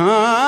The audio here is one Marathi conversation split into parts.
Ah.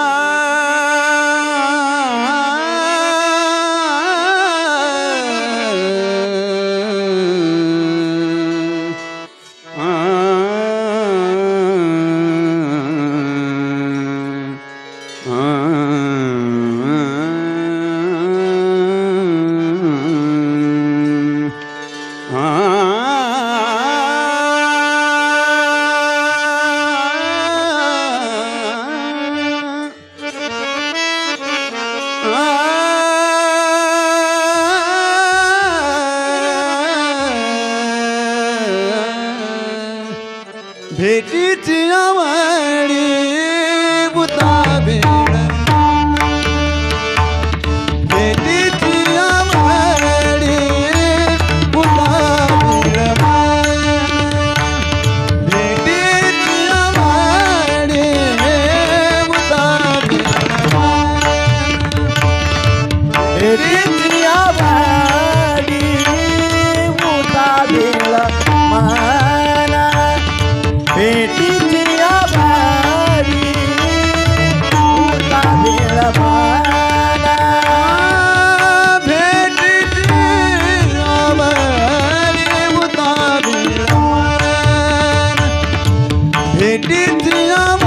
ইন্দ্রিয়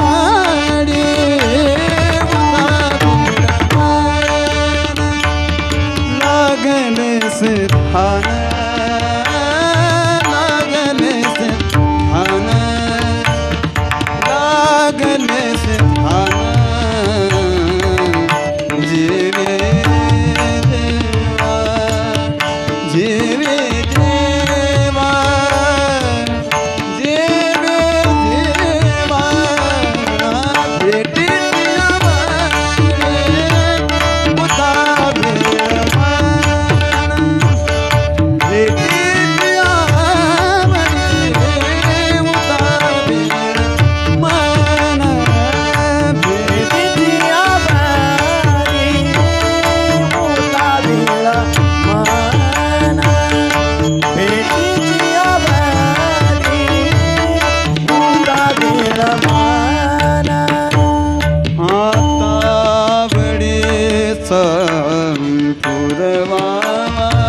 devama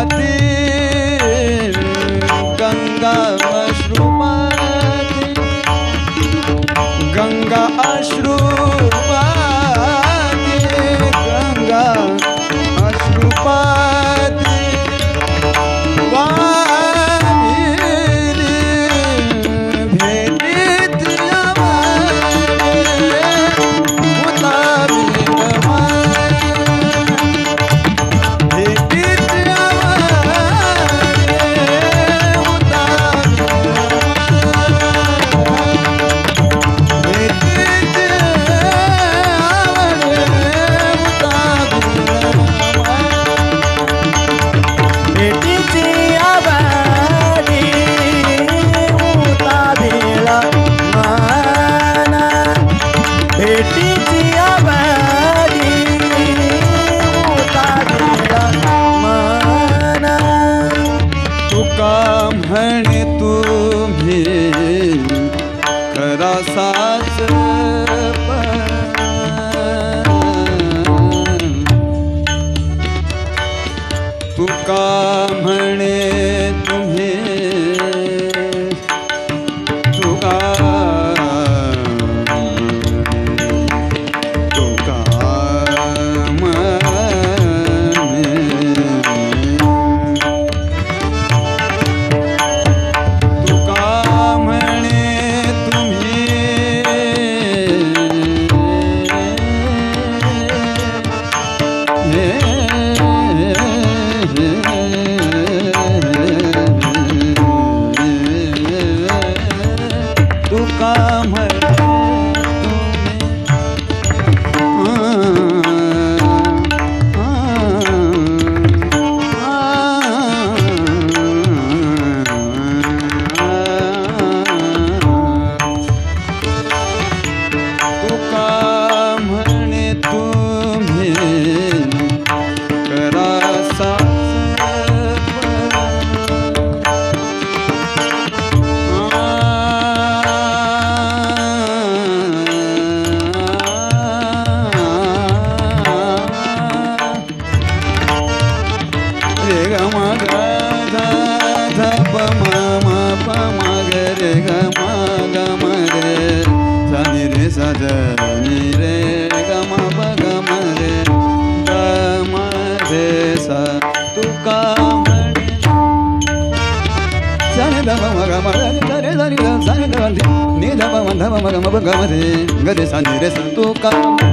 अश्रुपाती गंगा म म पा म ग रे ग मा ग म रे sa ni re sa ध ni re ग म प ग म रे ग म रे सा तू का म्हणे सा नि ध प म ग म रे ध रे ध नि ध सा नि ध प नि ध प म ध प म ग म प ग म रे ग रे सा नि रे सा तू का